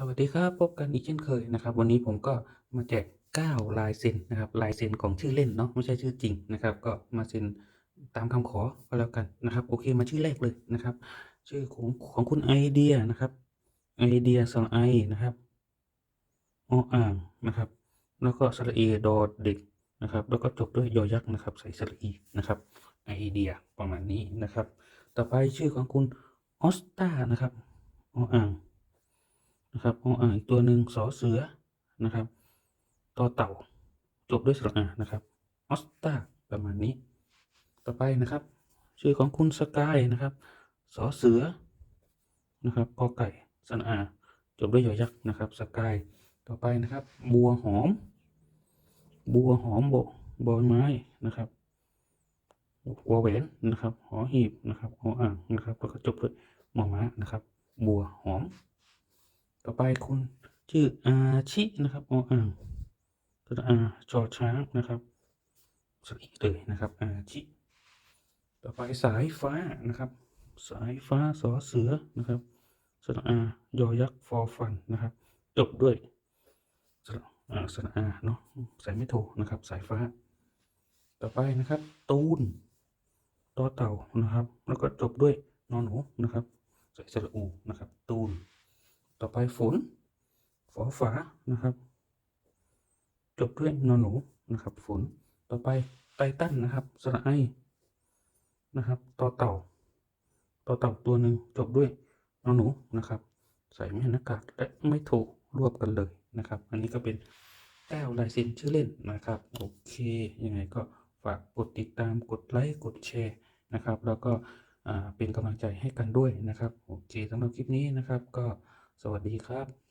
สวัสดีครับพบกันอีกเช่นเคยนะครับ วันนี้ผมก็มาแจก9ลายเซ็นนะครับลายเซ็นของชื่อเล่นเนาะไม่ใช่ชื่อจริงนะครับ ก็มาเซ็นตามคำขอก็แล้วกันนะครับ โอเคมาชื่อแรกเลยนะครับ ชื่อของของคุณไอเดียนะครับไอเดียสระไอนะครับออ่างนะครับ แล้วก็สระเอดอเด็กนะครับ แล้วก็จบด้วยยอยักษ์นะครับ ใส่สระอีนะครับไอเดียประมาณนี้นะครับ ต่อไปชื่อของคุณออสตานะครับออ่าง นะครับออ่างอีกตัวหนึ่งสอเสือนะครับต่อเต่า จบด้วยสระอานะครับออสตาประมาณนี้ ต่อไปนะครับ ชื่อของคุณสกายนะครับสอเสือนะครับกอไก่สระอา จบด้วยยอยักษ์นะครับสกายต่อไปนะครับ บัวหอม บัวหอมโบบอไม้นะครับวอแหวนนะครับ หอหีบนะครับหออ่างนะครับแล้วก็จบด้วยหมอม้านะครับ บัว ต่อไปคุณชื่ออาชินะครับออ่างตัวอาชอช้างนะครับสลีเลยนะครับอาชิต่อไปสายฟ้านะครับ สายฟ้าสอเสือนะครับสระอายอยักษ์ฟอฟันนะครับ จบด้วยสระอาสระอาเนาะใส่ไม่ถูกนะครับ สายฟ้า ต่อไปนะครับ ตูนต่อเต่านะครับ แล้วก็จบด้วยนอนหนูนะครับใส่สระอูนะครับ ไปฝนฝอฝานะครับ จบด้วยนอนหนูนะครับ ฝนต่อไปไตตันนะครับสระไอนะครับต่อเต่าต่อเต่าตัวหนึ่งจบด้วยนอนหนูนะครับ ใส่ไม่หน้ากากและไม่ถูกรวบกันเลยนะครับ อันนี้ก็เป็นแก้วลายเซ็นชื่อเล่นนะครับโอเคยังไงก็ฝากกดติดตามกดไลค์กดแชร์นะครับ แล้วก็เป็นกำลังใจให้กันด้วยนะครับโอเคสำหรับคลิปนี้นะครับก็ สวัสดีครับ